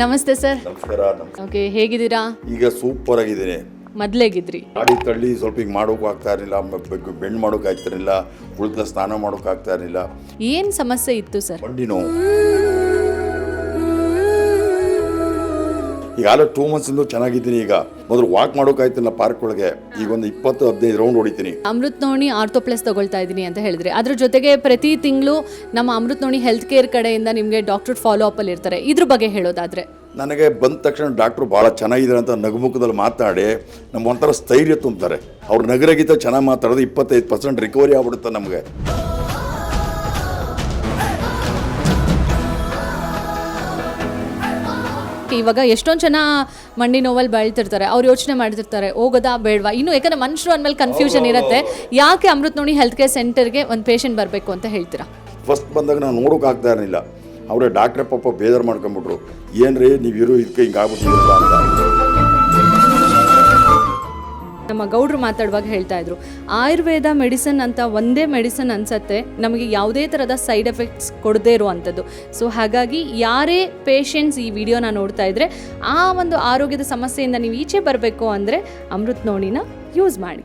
ನಮಸ್ತೆ ಸರ್. ನಮಸ್ಕಾರ ನಮಸ್ಕಾರ ಓಕೆ ಹೇಗಿದ್ದೀರಾ? ಈಗ ಸೂಪರ್ ಆಗಿದ್ದೀನಿ. ಮೊದ್ಲೇಗಿದ್ರಿ. ಗಾಡಿ ತಳ್ಳಿ ಸ್ವಲ್ಪ ಈಗ ಮಾಡೋಕೆ ಆಗ್ತಾ ಇರಲಿಲ್ಲ ಬೆಂಡ್ ಮಾಡೋಕೆ ಆಗ್ತಿರಲಿಲ್ಲ ಉಳಿದ ಸ್ನಾನ ಮಾಡೋಕೆ ಆಗ್ತಾ ಇರಲಿಲ್ಲ. ಏನ್ ಸಮಸ್ಯೆ ಇತ್ತು ಸರ್? ಮಂಡಿ ನೋವು. ಈಗಾಗಲೇ ಟೂ ಮಂತ್ಸ್ ಇಂದ ಚೆನ್ನಾಗಿದ್ದೀನಿ ಈಗ. ಮೊದಲು ವಾಕ್ ಮಾಡೋಕಾಯ್ತಿಲ್ಲ ಪಾರ್ಕ್ ಒಳಗೆ. ಈಗ ಒಂದು ಇಪ್ಪತ್ತು ಹದಿನೈದು ರೌಂಡ್ ಹೊಡಿತೀನಿ. ಅಮೃತ್ ನೋಣಿ ಆರ್ಥೋ ಪ್ಲಸ್ ತಗೊಳ್ತಾ ಇದ್ದೀನಿ ಅಂತ ಹೇಳಿದ್ರೆ. ಅದ್ರ ಜೊತೆಗೆ ಪ್ರತಿ ತಿಂಗಳು ನಮ್ಮ ಅಮೃತ್ ನೋಣಿ ಹೆಲ್ತ್ ಕೇರ್ ಕಡೆಯಿಂದ ನಿಮಗೆ ಡಾಕ್ಟರ್ ಫಾಲೋ ಅಪ್ ಅಲ್ಲಿ ಇರ್ತಾರೆ. ಇದ್ರ ಬಗ್ಗೆ ಹೇಳೋದಾದ್ರೆ. ನನಗೆ ಬಂದ ತಕ್ಷಣ ಡಾಕ್ಟ್ರು ಭಾಳ ಚೆನ್ನಾಗಿದ್ದಾರೆ ಅಂತ ನಗುಮುಖದಲ್ಲಿ ಮಾತಾಡಿ ನಮ್ಮ ಒಂಥರ ಸ್ಥೈರ್ಯ ತುಂಬ್ತಾರೆ. ಅವ್ರು ನಗರಗಿಂತ ಚೆನ್ನಾಗಿ ಮಾತಾಡೋದು ಇಪ್ಪತ್ತೈದು ಪರ್ಸೆಂಟ್ ರಿಕವರಿ ಆಗ್ಬಿಡುತ್ತೆ ನಮಗೆ. ಇವಾಗ ಎಷ್ಟೊಂದು ಜನ ಮಂಡಿ ನೋವಲ್ಲಿ ಬೆಳ್ತಿರ್ತಾರೆ ಅವ್ರು ಯೋಚನೆ ಮಾಡ್ತಿರ್ತಾರೆ ಹೋಗೋದಾ ಬೇಡವಾ? ಇನ್ನು ಯಾಕಂದ್ರೆ ಮನುಷ್ಯರು ಅಂದಮೇಲೆ ಕನ್ಫ್ಯೂಷನ್ ಇರುತ್ತೆ. ಯಾಕೆ ಅಮೃತ್ ನೋಡಿ ಹೆಲ್ತ್ ಕೇರ್ ಸೆಂಟರ್ಗೆ ಒಂದು ಪೇಷಂಟ್ ಬರಬೇಕು ಅಂತ ಹೇಳ್ತೀರಾ? ಫಸ್ಟ್ ಬಂದಾಗ ನಾನು ನೋಡೋಕ್ಕಾಗ್ತಾ ಆಗ್ತಾ ಇರಲಿಲ್ಲ. ಅವರೇ ಡಾಕ್ಟ್ರೆ ಪಾಪ ಬೇಜಾರು ಮಾಡ್ಕೊಂಬಿಟ್ರು. ಏನ್ರೀ ನೀವು ಇರೋ ಇದಕ್ಕೆ ಹಿಂಗೆ ಅಂತ. ನಮ್ಮ ಗೌಡ್ರು ಮಾತಾಡುವಾಗ ಹೇಳ್ತಾ ಇದ್ರು. ಆಯುರ್ವೇದ ಮೆಡಿಸನ್ ಅಂತ ಒಂದೇ ಮೆಡಿಸನ್ ಅನ್ಸತ್ತೆ, ನಮಗೆ ಯಾವುದೇ ಥರದ ಸೈಡ್ ಎಫೆಕ್ಟ್ಸ್ ಕೊಡದೇ ಇರುವಂಥದ್ದು. ಸೊ ಹಾಗಾಗಿ ಯಾರೇ ಪೇಷಂಟ್ಸ್ ಈ ವಿಡಿಯೋನ ನೋಡ್ತಾ ಇದ್ರೆ, ಆ ಒಂದು ಆರೋಗ್ಯದ ಸಮಸ್ಯೆಯಿಂದ ನೀವು ಈಚೆ ಬರಬೇಕು ಅಂದರೆ ಅಮೃತ್ ನೋಣಿನ ಯೂಸ್ ಮಾಡಿ.